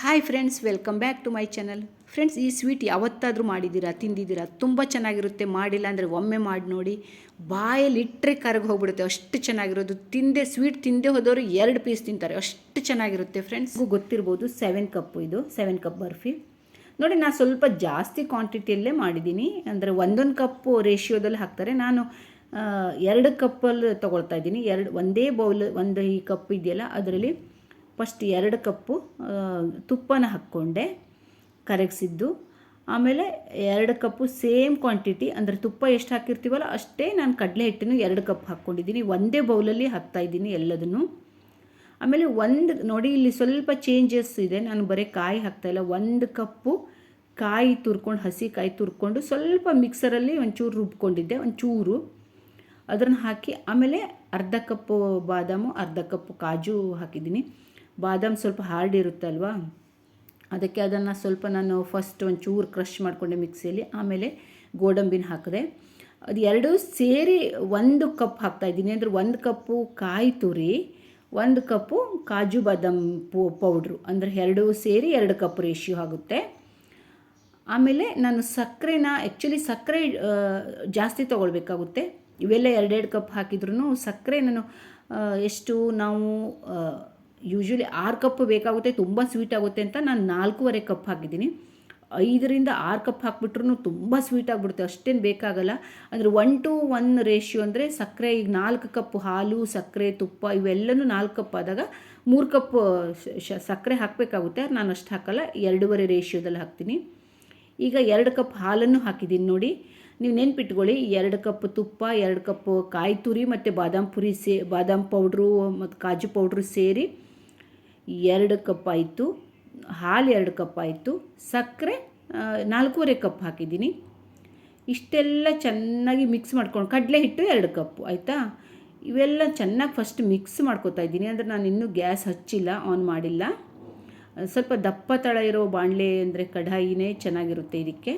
Hi friends welcome back to my channel friends ಈ sweet ಯಾವತ್ತಾದರೂ ಮಾಡಿದ್ದೀರಾ, ತಿಂದಿದ್ದೀರಾ, ತುಂಬ ಚೆನ್ನಾಗಿರುತ್ತೆ, ಮಾಡಿಲ್ಲ ಅಂದರೆ ಒಮ್ಮೆ ಮಾಡಿ ನೋಡಿ. ಬಾಯಲ್ಲಿ ಇಟ್ಟರೆ ಕರಗಿ ಹೋಗ್ಬಿಡುತ್ತೆ, ಅಷ್ಟು ಚೆನ್ನಾಗಿರೋದು. ತಿಂದೆ ಸ್ವೀಟ್ ತಿಂದೆ ಹೋದವರು ಎರಡು ಪೀಸ್ ತಿಂತಾರೆ, ಅಷ್ಟು ಚೆನ್ನಾಗಿರುತ್ತೆ ಫ್ರೆಂಡ್ಸ್ ಗೊತ್ತಿರ್ಬೋದು ಸೆವೆನ್ ಕಪ್ಪು ಇದು ಸೆವೆನ್ ಕಪ್ ಬರ್ಫಿ. ನೋಡಿ ನಾನು ಸ್ವಲ್ಪ ಜಾಸ್ತಿ ಕ್ವಾಂಟಿಟಿಯಲ್ಲೇ ಮಾಡಿದ್ದೀನಿ. ಅಂದರೆ ಒಂದೊಂದು ಕಪ್ಪು ರೇಷಿಯೋದಲ್ಲಿ ಹಾಕ್ತಾರೆ. ನಾನು ಎರಡು ಕಪ್ಪಲ್ಲಿ ತೊಗೊಳ್ತಾ ಇದ್ದೀನಿ. ಎರಡು, ಒಂದೇ ಬೌಲ್ ಒಂದು ಈ ಕಪ್ ಇದೆಯಲ್ಲ, ಅದರಲ್ಲಿ ಫಸ್ಟ್ ಎರಡು ಕಪ್ಪು ತುಪ್ಪನ ಹಾಕ್ಕೊಂಡೆ, ಕರಗಿಸಿದ್ದು. ಆಮೇಲೆ ಎರಡು ಕಪ್ಪು ಸೇಮ್ ಕ್ವಾಂಟಿಟಿ, ಅಂದರೆ ತುಪ್ಪ ಎಷ್ಟು ಹಾಕಿರ್ತೀವಲ್ಲ ಅಷ್ಟೇ ನಾನು ಕಡಲೆ ಹಿಟ್ಟನ್ನು ಎರಡು ಕಪ್ ಹಾಕ್ಕೊಂಡಿದ್ದೀನಿ. ಒಂದೇ ಬೌಲಲ್ಲಿ ಹಾಕ್ತಾ ಇದ್ದೀನಿ ಎಲ್ಲದನ್ನು. ಆಮೇಲೆ ಒಂದು, ನೋಡಿ ಇಲ್ಲಿ ಸ್ವಲ್ಪ ಚೇಂಜಸ್ ಇದೆ. ನಾನು ಬರೀ ಕಾಯಿ ಹಾಕ್ತಾಯಿಲ್ಲ ಒಂದು ಕಪ್ಪು ಕಾಯಿ ತುರ್ಕೊಂಡು, ಹಸಿ ಕಾಯಿ ತುರ್ಕೊಂಡು ಸ್ವಲ್ಪ ಮಿಕ್ಸರಲ್ಲಿ ಒಂಚೂರು ರುಬ್ಕೊಂಡಿದ್ದೆ, ಒಂಚೂರು. ಅದನ್ನು ಹಾಕಿ ಆಮೇಲೆ ಅರ್ಧ ಕಪ್ಪು ಬಾದಾಮು, ಅರ್ಧ ಕಪ್ಪು ಕಾಜು ಹಾಕಿದ್ದೀನಿ. ಬಾದಾಮ್ ಸ್ವಲ್ಪ ಹಾರ್ಡ್ ಇರುತ್ತಲ್ವಾ? ಅದಕ್ಕೆ ಅದನ್ನು ಸ್ವಲ್ಪ ನಾನು ಫಸ್ಟ್ ಒಂಚೂರು ಕ್ರಷ್ ಮಾಡಿಕೊಂಡೆ ಮಿಕ್ಸಿಯಲ್ಲಿ ಆಮೇಲೆ ಗೋಡಂಬಿನ ಹಾಕಿದೆ. ಅದು ಎರಡೂ ಸೇರಿ ಒಂದು ಕಪ್ ಹಾಕ್ತಾಯಿದ್ದೀನಿ ಅಂದರೆ ಒಂದು ಕಪ್ಪು ಕಾಯಿ ತುರಿ, ಒಂದು ಕಪ್ಪು ಕಾಜು ಬಾದಾಮ್ ಪೌಡ್ರು ಅಂದರೆ ಎರಡೂ ಸೇರಿ ಎರಡು ಕಪ್ ರೇಷಿಯೋ ಆಗುತ್ತೆ. ಆಮೇಲೆ ನಾನು ಸಕ್ಕರೆನ ಆ್ಯಕ್ಚುಲಿ ಸಕ್ಕರೆ ಜಾಸ್ತಿ ತೊಗೊಳ್ಬೇಕಾಗುತ್ತೆ. ಇವೆಲ್ಲ ಎರಡೆರಡು ಕಪ್ ಹಾಕಿದ್ರೂ ಸಕ್ಕರೆ ನಾನು ಎಷ್ಟು ನಾವು ಯೂಶ್ವಲಿ ಆರು ಕಪ್ ಬೇಕಾಗುತ್ತೆ, ತುಂಬ ಸ್ವೀಟ್ ಆಗುತ್ತೆ ಅಂತ ನಾನು ನಾಲ್ಕೂವರೆ ಕಪ್ ಹಾಕಿದ್ದೀನಿ. ಐದರಿಂದ ಆರು ಕಪ್ ಹಾಕ್ಬಿಟ್ರು ತುಂಬ ಸ್ವೀಟ್ ಆಗಿಬಿಡುತ್ತೆ, ಅಷ್ಟೇನು ಬೇಕಾಗಲ್ಲ. ಅಂದರೆ ಒನ್ ಟು ಒನ್ ರೇಷಿಯೋ ಅಂದರೆ ಸಕ್ಕರೆ, ಈಗ ನಾಲ್ಕು ಕಪ್ ಹಾಲು, ಸಕ್ಕರೆ, ತುಪ್ಪ, ಇವೆಲ್ಲನೂ ನಾಲ್ಕು ಕಪ್ ಆದಾಗ ಮೂರು ಕಪ್ ಸಕ್ಕರೆ ಹಾಕಬೇಕಾಗುತ್ತೆ. ನಾನು ಅಷ್ಟು ಹಾಕಲ್ಲ, ಎರಡೂವರೆ ರೇಷಿಯೋದಲ್ಲಿ ಹಾಕ್ತೀನಿ. ಈಗ ಎರಡು ಕಪ್ ಹಾಲನ್ನು ಹಾಕಿದ್ದೀನಿ ನೋಡಿ. ನೀವು ನೆನ್ಪಿಟ್ಕೊಳ್ಳಿ, ಎರಡು ಕಪ್ ತುಪ್ಪ, ಎರಡು ಕಪ್ ಕಾಯಿ ತುರಿ ಮತ್ತು ಬಾದಾಮ್ ಪುರಿ ಸೇ, ಬಾದಾಮ್ ಪೌಡ್ರು ಮತ್ತು ಕಾಜು ಪೌಡ್ರು ಸೇರಿ ಎರಡು ಕಪ್ ಆಯಿತು, ಹಾಲು ಎರಡು ಕಪ್ ಆಯಿತು, ಸಕ್ಕರೆ ನಾಲ್ಕೂವರೆ ಕಪ್ ಹಾಕಿದ್ದೀನಿ. ಇಷ್ಟೆಲ್ಲ ಚೆನ್ನಾಗಿ ಮಿಕ್ಸ್ ಮಾಡ್ಕೊಂಡು ಕಡಲೆ ಹಿಟ್ಟು ಎರಡು ಕಪ್, ಆಯಿತಾ? ಇವೆಲ್ಲ ಚೆನ್ನಾಗಿ ಫಸ್ಟ್ ಮಿಕ್ಸ್ ಮಾಡ್ಕೊತಾ ಇದ್ದೀನಿ, ಅಂದರೆ ನಾನು ಇನ್ನೂ ಗ್ಯಾಸ್ ಹಚ್ಚಿಲ್ಲ, ಆನ್ ಮಾಡಿಲ್ಲ. ಸ್ವಲ್ಪ ದಪ್ಪ ತಳ ಇರೋ ಬಾಣಲೆ ಅಂದರೆ ಕಡಾಯಿನೇ ಚೆನ್ನಾಗಿರುತ್ತೆ ಇದಕ್ಕೆ.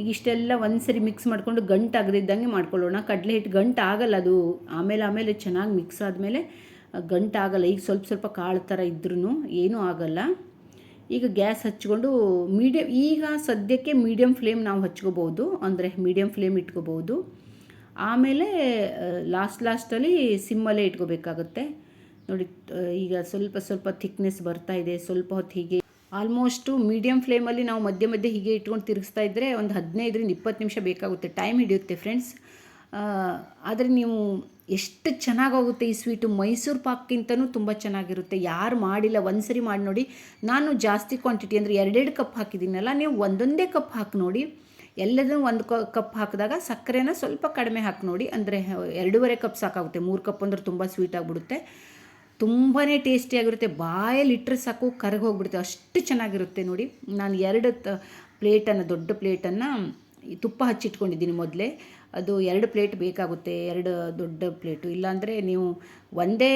ಈಗ ಇಷ್ಟೆಲ್ಲ ಒಂದ್ಸರಿ ಮಿಕ್ಸ್ ಮಾಡಿಕೊಂಡು ಗಂಟು ಆಗದಿದ್ದಂಗೆ ಮಾಡ್ಕೊಳ್ಳೋಣ. ಕಡಲೆ ಹಿಟ್ಟು ಗಂಟು ಆಗಲ್ಲ ಅದು. ಆಮೇಲೆ ಆಮೇಲೆ ಚೆನ್ನಾಗಿ ಮಿಕ್ಸ್ ಆದಮೇಲೆ ಗಂಟು ಆಗಲ್ಲ. ಈಗ ಸ್ವಲ್ಪ ಸ್ವಲ್ಪ ಕಾಳು ಥರ ಇದ್ರೂ ಏನೂ ಆಗಲ್ಲ. ಈಗ ಗ್ಯಾಸ್ ಹಚ್ಕೊಂಡು ಮೀಡಿಯಮ್ ಈಗ ಸದ್ಯಕ್ಕೆ ಮೀಡಿಯಮ್ ಫ್ಲೇಮ್ ನಾವು ಹಚ್ಕೋಬೋದು. ಅಂದರೆ ಮೀಡಿಯಮ್ ಫ್ಲೇಮ್ ಇಟ್ಕೋಬೋದು. ಆಮೇಲೆ ಲಾಸ್ಟ್ ಲಾಸ್ಟಲ್ಲಿ ಸಿಮ್ಮಲ್ಲೇ ಇಟ್ಕೋಬೇಕಾಗುತ್ತೆ. ನೋಡಿ ಈಗ ಸ್ವಲ್ಪ ಸ್ವಲ್ಪ ಥಿಕ್ನೆಸ್ ಬರ್ತಾ ಇದೆ. ಸ್ವಲ್ಪ ಹೊತ್ತು ಹೀಗೆ ಆಲ್ಮೋಸ್ಟು ಮೀಡಿಯಮ್ ಫ್ಲೇಮಲ್ಲಿ ನಾವು ಮಧ್ಯೆ ಮಧ್ಯೆ ಹೀಗೆ ಇಟ್ಕೊಂಡು ತಿರುಗಿಸ್ತಾ ಇದ್ದರೆ ಒಂದು ಹದಿನೈದರಿಂದ ಇಪ್ಪತ್ತು ನಿಮಿಷ ಬೇಕಾಗುತ್ತೆ. ಟೈಮ್ ಹಿಡಿಯುತ್ತೆ ಫ್ರೆಂಡ್ಸ್. ಆದರೆ ನೀವು ಎಷ್ಟು ಚೆನ್ನಾಗೋಗುತ್ತೆ ಈ ಸ್ವೀಟು? ಮೈಸೂರು ಪಾಕ್ಗಿಂತನೂ ತುಂಬ ಚೆನ್ನಾಗಿರುತ್ತೆ. ಯಾರು ಮಾಡಿಲ್ಲ ಒಂದು ಸರಿ ಮಾಡಿ ನೋಡಿ. ನಾನು ಜಾಸ್ತಿ ಕ್ವಾಂಟಿಟಿ ಅಂದರೆ ಎರಡೆರಡು ಕಪ್ ಹಾಕಿದ್ದೀನಲ್ಲ, ನೀವು ಒಂದೊಂದೇ ಕಪ್ ಹಾಕಿ ನೋಡಿ. ಎಲ್ಲದನ್ನು ಒಂದು ಕಪ್ ಹಾಕಿದಾಗ ಸಕ್ಕರೆನ ಸ್ವಲ್ಪ ಕಡಿಮೆ ಹಾಕಿ ನೋಡಿ. ಅಂದರೆ ಎರಡೂವರೆ ಕಪ್ ಸಾಕಾಗುತ್ತೆ. ಮೂರು ಕಪ್ ಅಂದ್ರೆ ತುಂಬ ಸ್ವೀಟ್ ಆಗಿಬಿಡುತ್ತೆ. ತುಂಬಾ ಟೇಸ್ಟಿಯಾಗಿರುತ್ತೆ. ಬಾಯಲ್ಲಿ ಇಟ್ಟರೆ ಸಾಕು, ಕರಗಿ ಹೋಗ್ಬಿಡುತ್ತೆ. ಅಷ್ಟು ಚೆನ್ನಾಗಿರುತ್ತೆ ನೋಡಿ. ನಾನು ಎರಡು ತ, ಪ್ಲೇಟನ್ನು, ದೊಡ್ಡ ಪ್ಲೇಟನ್ನು ತುಪ್ಪ ಹಚ್ಚಿಟ್ಕೊಂಡಿದ್ದೀನಿ ಮೊದಲೇ. ಅದು ಎರಡು ಪ್ಲೇಟ್ ಬೇಕಾಗುತ್ತೆ, ಎರಡು ದೊಡ್ಡ ಪ್ಲೇಟು. ಇಲ್ಲಾಂದರೆ ನೀವು ಒಂದೇ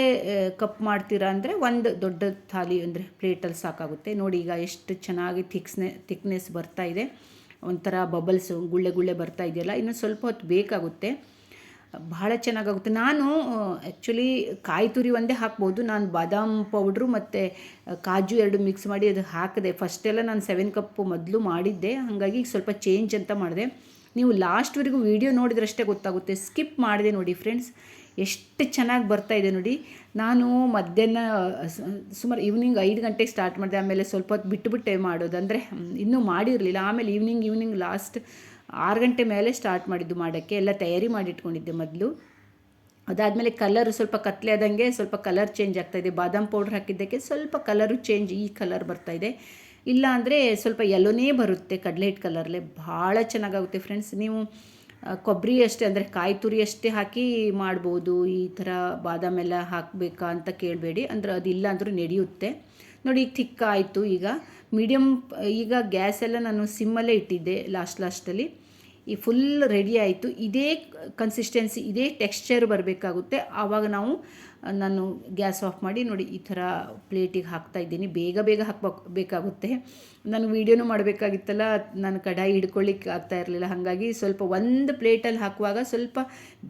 ಕಪ್ ಮಾಡ್ತೀರಾ ಅಂದರೆ ಒಂದು ದೊಡ್ಡ ಥಾಲಿ ಅಂದರೆ ಪ್ಲೇಟಲ್ಲಿ ಸಾಕಾಗುತ್ತೆ. ನೋಡಿ ಈಗ ಎಷ್ಟು ಚೆನ್ನಾಗಿ ಥಿಕ್ಸ್ನೆ, ಥಿಕ್ನೆಸ್ ಬರ್ತಾ ಇದೆ. ಒಂಥರ ಬಬಲ್ಸು, ಗುಳ್ಳೆ ಗುಳ್ಳೆ ಬರ್ತಾ ಇದೆಯಲ್ಲ ಇನ್ನು ಸ್ವಲ್ಪ ಹೊತ್ತು ಬೇಕಾಗುತ್ತೆ. ಬಹಳ ಚೆನ್ನಾಗಾಗುತ್ತೆ. ನಾನು ಆ್ಯಕ್ಚುಲಿ ಕಾಯಿ ತುರಿ ಒಂದೇ ಹಾಕ್ಬೋದು. ನಾನು ಬಾದಾಮ್ ಪೌಡ್ರು ಮತ್ತು ಕಾಜು ಎರಡು ಮಿಕ್ಸ್ ಮಾಡಿ ಅದು ಹಾಕಿದೆ ಫಸ್ಟೆಲ್ಲ ನಾನು ಸೆವೆನ್ ಕಪ್ಪು ಮೊದಲು ಮಾಡಿದ್ದೆ. ಹಾಗಾಗಿ ಸ್ವಲ್ಪ ಚೇಂಜ್ ಅಂತ ಮಾಡಿದೆ. ನೀವು ಲಾಸ್ಟ್ವರೆಗೂ ವೀಡಿಯೋ ನೋಡಿದ್ರಷ್ಟೇ ಗೊತ್ತಾಗುತ್ತೆ. ಸ್ಕಿಪ್ ಮಾಡಿದೆ ನೋಡಿ ಫ್ರೆಂಡ್ಸ್ ಎಷ್ಟು ಚೆನ್ನಾಗಿ ಬರ್ತಾ ಇದೆ ನೋಡಿ. ನಾನು ಮಧ್ಯಾಹ್ನ ಸುಮಾರು ಈವ್ನಿಂಗ್ ಐದು ಗಂಟೆಗೆ ಸ್ಟಾರ್ಟ್ ಮಾಡಿದೆ. ಆಮೇಲೆ ಸ್ವಲ್ಪ ಹೊತ್ತು ಬಿಟ್ಟುಬಿಟ್ಟೆ ಮಾಡೋದು ಅಂದರೆ ಇನ್ನೂ ಮಾಡಿರಲಿಲ್ಲ. ಆಮೇಲೆ ಈವ್ನಿಂಗ್ ಈವ್ನಿಂಗ್ ಲಾಸ್ಟ್ ಆರು ಗಂಟೆ ಮೇಲೆ ಸ್ಟಾರ್ಟ್ ಮಾಡಿದ್ದು ಮಾಡೋಕ್ಕೆ, ಎಲ್ಲ ತಯಾರಿ ಮಾಡಿಟ್ಕೊಂಡಿದ್ದೆ ಮೊದಲು. ಅದಾದಮೇಲೆ ಕಲರ್ ಸ್ವಲ್ಪ ಕತ್ಲೆ ಆದಂಗೆ ಸ್ವಲ್ಪ ಕಲರ್ ಚೇಂಜ್ ಆಗ್ತಾಯಿದೆ ಬಾದಾಮ್ ಪೌಡ್ರ್ ಹಾಕಿದ್ದಕ್ಕೆ ಸ್ವಲ್ಪ ಕಲರು ಚೇಂಜ್ ಈ ಕಲರ್ ಬರ್ತಾಯಿದೆ ಇಲ್ಲ ಅಂದರೆ ಸ್ವಲ್ಪ ಯೆಲ್ಲೋನೇ ಬರುತ್ತೆ ಕಡಲೆ ಹಿಟ್ಟು ಕಲರ್ಲೆ ಭಾಳ ಚೆನ್ನಾಗಾಗುತ್ತೆ ಫ್ರೆಂಡ್ಸ್ ನೀವು ಕೊಬ್ಬರಿ ಅಷ್ಟೇ ಅಂದರೆ ಕಾಯಿ ತುರಿ ಅಷ್ಟೇ ಹಾಕಿ ಮಾಡ್ಬೋದು. ಈ ಥರ ಬಾದಾಮೆಲ್ಲ ಹಾಕಬೇಕಾ ಅಂತ ಕೇಳಬೇಡಿ. ಅಂದರೆ ಅದಿಲ್ಲ ಅಂದರೂ ನಡೆಯುತ್ತೆ. ನೋಡಿ, ಈಗ ಥಿಕ್ ಆಯಿತು. ಈಗ ಮೀಡಿಯಮ್ ಈಗ ಗ್ಯಾಸ್ ಎಲ್ಲ ನಾನು ಸಿಮ್ಮಲ್ಲೇ ಇಟ್ಟಿದ್ದೆ ಲಾಸ್ಟ್ ಲಾಸ್ಟಲ್ಲಿ ಈ ಫುಲ್ ರೆಡಿ ಆಯಿತು. ಇದೇ ಕನ್ಸಿಸ್ಟೆನ್ಸಿ ಇದೇ ಟೆಕ್ಸ್ಚರ್ ಬರಬೇಕಾಗುತ್ತೆ. ಆವಾಗ ನಾವು, ನಾನು ಗ್ಯಾಸ್ ಆಫ್ ಮಾಡಿ, ನೋಡಿ, ಈ ಥರ ಪ್ಲೇಟಿಗೆ ಹಾಕ್ತಾ ಇದ್ದೀನಿ. ಬೇಗ ಬೇಗ ಹಾಕ್ಬೇಕು, ಬೇಕಾಗುತ್ತೆ. ನಾನು ವೀಡಿಯೋನೂ ಮಾಡಬೇಕಾಗಿತ್ತಲ್ಲ, ನಾನು ಕಡಾಯಿ ಹಿಡ್ಕೊಳ್ಳಿಕ್ಕೆ ಆಗ್ತಾ ಇರಲಿಲ್ಲ. ಹಾಗಾಗಿ ಸ್ವಲ್ಪ ಒಂದು ಪ್ಲೇಟಲ್ಲಿ ಹಾಕುವಾಗ ಸ್ವಲ್ಪ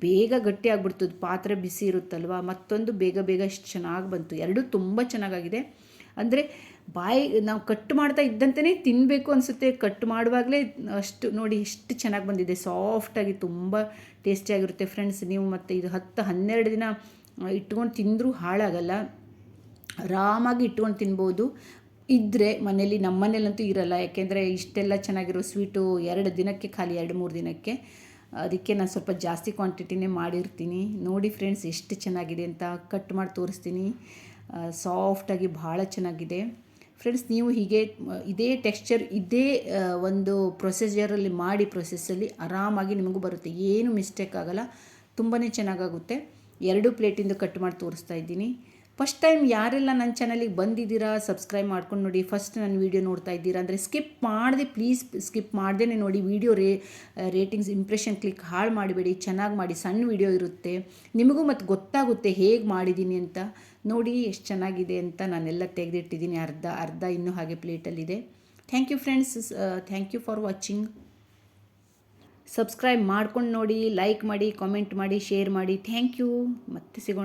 ಬೇಗ ಗಟ್ಟಿ ಆಗಿಬಿಡ್ತದೆ. ಪಾತ್ರೆ ಬಿಸಿ ಇರುತ್ತಲ್ವ? ಮತ್ತೊಂದು ಬೇಗ ಬೇಗ ಇಷ್ಟು ಚೆನ್ನಾಗಿ ಬಂತು. ಎರಡೂ ತುಂಬ ಚೆನ್ನಾಗಾಗಿದೆ. ಅಂದರೆ ಬಾಯಿ ನಾವು ಕಟ್ ಮಾಡ್ತಾ ಇದ್ದಂತೆಯೇ ತಿನ್ನಬೇಕು ಅನಿಸುತ್ತೆ. ಕಟ್ ಮಾಡುವಾಗಲೇ ಅಷ್ಟು ನೋಡಿ ಎಷ್ಟು ಚೆನ್ನಾಗಿ ಬಂದಿದೆ. ಸಾಫ್ಟಾಗಿ ತುಂಬ ಟೇಸ್ಟಿಯಾಗಿರುತ್ತೆ ಫ್ರೆಂಡ್ಸ್ ನೀವು ಮತ್ತು ಇದು ಹತ್ತು, ಹನ್ನೆರಡು ದಿನ ಇಟ್ಕೊಂಡು ತಿಂದರೂ ಹಾಳಾಗಲ್ಲ. ಆರಾಮಾಗಿ ಇಟ್ಕೊಂಡು ತಿನ್ಬೋದು. ಇದ್ದರೆ ಮನೇಲಿ ನಮ್ಮ ಮನೇಲಂತೂ ಇರಲ್ಲ. ಯಾಕೆಂದರೆ ಇಷ್ಟೆಲ್ಲ ಚೆನ್ನಾಗಿರೋ ಸ್ವೀಟು ಎರಡು ದಿನಕ್ಕೆ ಖಾಲಿ, ಎರಡು, ಮೂರು ದಿನಕ್ಕೆ. ಅದಕ್ಕೆ ನಾನು ಸ್ವಲ್ಪ ಜಾಸ್ತಿ ಕ್ವಾಂಟಿಟಿನೇ ಮಾಡಿರ್ತೀನಿ. ನೋಡಿ ಫ್ರೆಂಡ್ಸ್ ಎಷ್ಟು ಚೆನ್ನಾಗಿದೆ ಅಂತ ಕಟ್ ಮಾಡಿ ತೋರಿಸ್ತೀನಿ. ಸಾಫ್ಟಾಗಿ ಭಾಳ ಚೆನ್ನಾಗಿದೆ. ಫ್ರೆಂಡ್ಸ್ ನೀವು ಹೀಗೆ ಇದೇ ಟೆಕ್ಸ್ಚರ್ ಇದೇ ಒಂದು ಪ್ರೊಸೀಜರಲ್ಲಿ ಮಾಡಿ ಪ್ರೊಸೆಸ್ಸಲ್ಲಿ ಆರಾಮಾಗಿ ನಿಮಗೂ ಬರುತ್ತೆ. ಏನು ಮಿಸ್ಟೇಕ್ ಆಗೋಲ್ಲ. ತುಂಬಾ ಚೆನ್ನಾಗಾಗುತ್ತೆ. ಎರಡು ಪ್ಲೇಟಿಂದು ಕಟ್ ಮಾಡಿ ತೋರಿಸ್ತಾ ಇದ್ದೀನಿ. ಫಸ್ಟ್ ಟೈಮ್ ಯಾರೆಲ್ಲ ನನ್ನ ಚಾನಲಿಗೆ ಬಂದಿದ್ದೀರಾ, ಸಬ್ಸ್ಕ್ರೈಬ್ ಮಾಡ್ಕೊಂಡು ನೋಡಿ. ಫಸ್ಟ್ ನನ್ನ ವೀಡಿಯೋ ನೋಡ್ತಾ ಇದ್ದೀರಾ ಅಂದರೆ ಸ್ಕಿಪ್ ಮಾಡಿದೆ, ಪ್ಲೀಸ್ ಸ್ಕಿಪ್ ಮಾಡ್ದೇ ನೋಡಿ. ವೀಡಿಯೋ ರೇ, ರೇಟಿಂಗ್ಸ್, ಇಂಪ್ರೆಷನ್ ಕ್ಲಿಕ್ ಹಾಳು ಮಾಡಿಬೇಡಿ, ಚೆನ್ನಾಗಿ ಮಾಡಿ, ಸಣ್ಣ ವೀಡಿಯೋ ಇರುತ್ತೆ. ನಿಮಗೂ ಮತ್ತು ಗೊತ್ತಾಗುತ್ತೆ ಹೇಗೆ ಮಾಡಿದ್ದೀನಿ ಅಂತ. ನೋಡಿ ಎಷ್ಟು ಚೆನ್ನಾಗಿದೆ ಅಂತ ನಾನೆಲ್ಲ ತೆಗೆದಿಟ್ಟಿದ್ದೀನಿ. ಅರ್ಧ ಅರ್ಧ ಇನ್ನೂ ಹಾಗೆ ಪ್ಲೇಟಲ್ಲಿದೆ. Thank you friends thank you for watching subscribe ಮಾಡ್ಕೊಂಡು ನೋಡಿ ಲೈಕ್ ಮಾಡಿ ಕಾಮೆಂಟ್ ಮಾಡಿ ಶೇರ್ ಮಾಡಿ. ಥ್ಯಾಂಕ್ ಯು ಮತ್ತೆ ಸಿಗೋಣ.